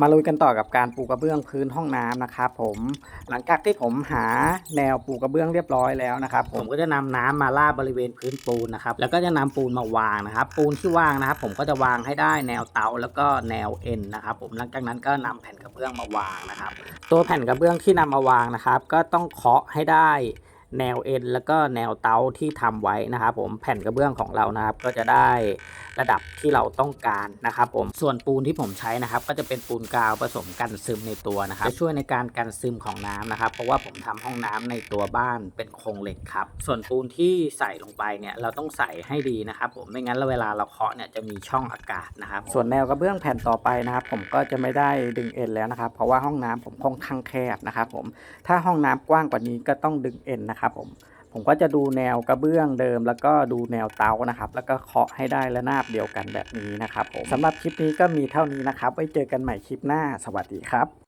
มาลุยกันต่อกับการปูกระเบื้องพื้นห้องน้ำนะครับผมหลังจากที่ผมหาแนวปูกระเบื้องเรียบร้อยแล้วนะครับผมก็จะนำน้ำมาราดบริเวณพื้นปูนนะครับแล้วก็จะนำปูนมาวางนะครับ ปูนที่วางนะครับ ผมก็จะวางให้ได้แนวเตาแล้วก็แนวเอ็นนะครับผมหลังจากนั้นก็นำแผ่นกระเบื้องมาวางนะครับ ตัวแผ่นกระเบื้องที่นำมาวางนะครับ ก็ต้องเคาะให้ได้แนวเอ็นแล้วก็แนวเตาที่ทำไว้นะครับ ผมแผ่นกระเบื้องของเรานะครับก็จะได้ ระดับที่เราต้องการนะครับผมส่วนปูนที่ผมใช้นะครับ ก็จะเป็นปูนกาวผสมกันซึมในตัวนะครับจะช่วยในการกันซึมของน้ำนะครับ เพราะว่าผมทำห้องน้ำในตัวบ้านเป็นโครงเหล็กครับ ส่วนปูนที่ใส่ลงไปเนี่ยเราต้องใส่ให้ดีนะครับผมไม่งั้นเวลาเราเคาะเนี่ยจะมีช่องอากาศนะครับ ส่วนแนวกระเบื้องแผ่นต่อไปนะครับ ผมก็จะไม่ได้ดึงเอ็นแล้วนะครับ เพราะว่าห้องน้ำผมค่อนข้างแคบนะครับผมถ้าห้องน้ำกว้างกว่านี้ก็ต้องดึงเอ็นนะครับผม ผมก็จะดูแนวกระเบื้องเดิม แล้วก็ดูแนวเตานะครับ แล้วก็เคาะให้ได้ระนาบเดียวกันแบบนี้นะครับผมสำหรับคลิปนี้ก็มีเท่านี้นะครับ ไว้เจอกันใหม่คลิปหน้า สวัสดีครับ